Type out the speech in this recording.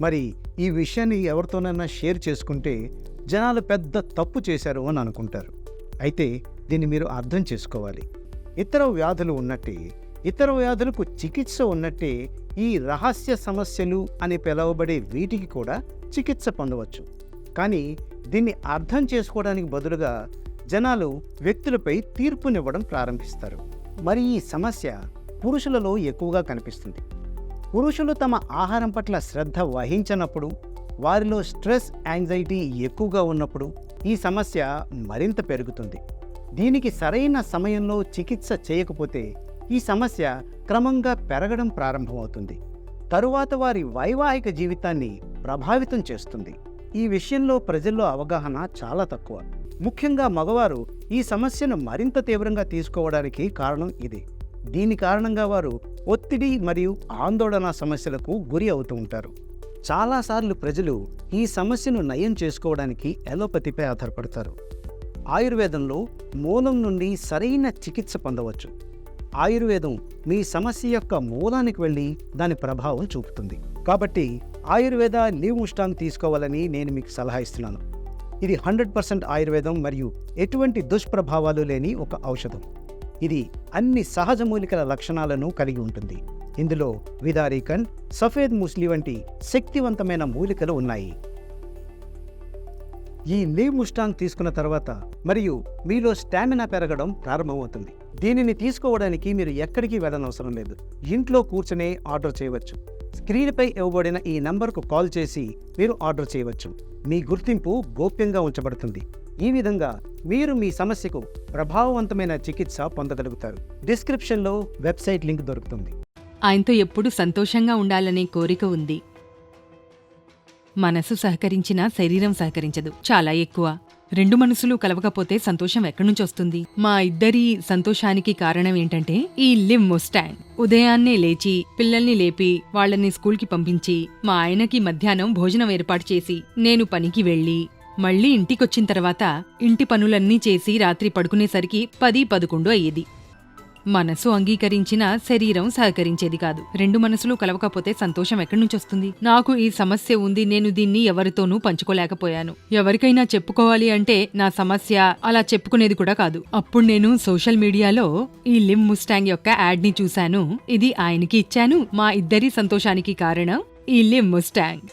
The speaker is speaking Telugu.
మరి ఈ విషయాన్ని ఎవరితోనైనా షేర్ చేసుకుంటే జనాలు పెద్ద తప్పు చేశారు అని అనుకుంటారు. అయితే దీన్ని మీరు అర్థం చేసుకోవాలి. ఇతర వ్యాధులు ఉన్నట్టే ఇతర వ్యాధులకు చికిత్స ఉన్నట్టే ఈ రహస్య సమస్యలు అని పిలువబడే వీటికి కూడా చికిత్స పొందవచ్చు. కానీ దీన్ని అర్థం చేసుకోవడానికి బదులుగా జనాలు వ్యక్తులపై తీర్పునివ్వడం ప్రారంభిస్తారు. మరి ఈ సమస్య పురుషులలో ఎక్కువగా కనిపిస్తుంది. పురుషులు తమ ఆహారం పట్ల శ్రద్ధ వహించనప్పుడు వారిలో స్ట్రెస్ యాంగ్జైటీ ఎక్కువగా ఉన్నప్పుడు ఈ సమస్య మరింత పెరుగుతుంది. దీనికి సరైన సమయంలో చికిత్స చేయకపోతే ఈ సమస్య క్రమంగా పెరగడం ప్రారంభమవుతుంది. తరువాత వారి వైవాహిక జీవితాన్ని ప్రభావితం చేస్తుంది. ఈ విషయంలో ప్రజల్లో అవగాహన చాలా తక్కువ. ముఖ్యంగా మగవారు ఈ సమస్యను మరింత తీవ్రంగా తీసుకోవడానికి కారణం ఇది. దీని కారణంగా వారు ఒత్తిడి మరియు ఆందోళన సమస్యలకు గురి అవుతూ ఉంటారు. చాలాసార్లు ప్రజలు ఈ సమస్యను నయం చేసుకోవడానికి ఎలోపతిపై ఆధారపడతారు. ఆయుర్వేదంలో మూలం నుండి సరైన చికిత్స పొందవచ్చు. ఆయుర్వేదం మీ సమస్య యొక్క మూలానికి వెళ్ళి దాని ప్రభావం చూపుతుంది. కాబట్టి ఆయుర్వేద లీవ్ ఉష్టాంగ్ తీసుకోవాలని నేను మీకు సలహా ఇస్తున్నాను. ఇది హండ్రెడ్ పర్సెంట్ ఆయుర్వేదం మరియు ఎటువంటి దుష్ప్రభావాలు లేని ఒక ఔషధం. ఇది అన్ని సహజ మూలికల లక్షణాలను కలిగి ఉంటుంది. ఇందులో విదారీకన్ సఫేద్ ముస్లి వంటి శక్తివంతమైన మూలికలు ఉన్నాయి. ఈ లీవ్ ముస్టాంగ్ తీసుకున్న తర్వాత మరియు మీలో స్టామినా పెరగడం ప్రారంభమవుతుంది. దీనిని తీసుకోవడానికి మీరు ఎక్కడికి వెళ్ళనవసరం లేదు. ఇంట్లో కూర్చునే ఆర్డర్ చేయవచ్చు. స్క్రీన్పై ఇవ్వబడిన ఈ నంబర్కు కాల్ చేసి మీరు ఆర్డర్ చేయవచ్చు. మీ గుర్తింపు గోప్యంగా ఉంచబడుతుంది. ఈ విధంగా మీరు మీ సమస్యకు ప్రభావవంతమైన చికిత్స పొందగలుగుతారు. డిస్క్రిప్షన్లో వెబ్సైట్ లింక్ దొరుకుతుంది. ఆయనతో ఎప్పుడూ సంతోషంగా ఉండాలనే కోరిక ఉంది. మనసు సహకరించినా శరీరం సహకరించదు. చాలా ఎక్కువ. రెండు మనసులు కలవకపోతే సంతోషం ఎక్కడి వస్తుంది? మా ఇద్దరి సంతోషానికి కారణం ఏంటంటే ఈ లిమ్ ముస్టాంగ్ ఉదయాన్నే లేచి పిల్లల్ని లేపి వాళ్ళని స్కూల్కి పంపించి మా ఆయనకి మధ్యాహ్నం భోజనం ఏర్పాటు చేసి నేను పనికి వెళ్ళి మళ్ళీ ఇంటికొచ్చిన తర్వాత ఇంటి పనులన్నీ చేసి రాత్రి పడుకునేసరికి పది పదకొండు అయ్యేది. మనసు అంగీకరించినా శరీరం సహకరించేది కాదు. రెండు మనసులు కలవకపోతే సంతోషం ఎక్కడి నుంచి వస్తుంది? నాకు ఈ సమస్య ఉంది నేను దీన్ని ఎవరితోనూ పంచుకోలేకపోయాను. ఎవరికైనా చెప్పుకోవాలి అంటే నా సమస్య అలా చెప్పుకునేది కూడా కాదు. అప్పుడు నేను సోషల్ మీడియాలో ఈ లిమ్ ముస్టాంగ్ యొక్క యాడ్ని చూశాను. ఇది ఆయనకి ఇచ్చాను. మా ఇద్దరి సంతోషానికి కారణం ఈ లిమ్ ముస్టాంగ్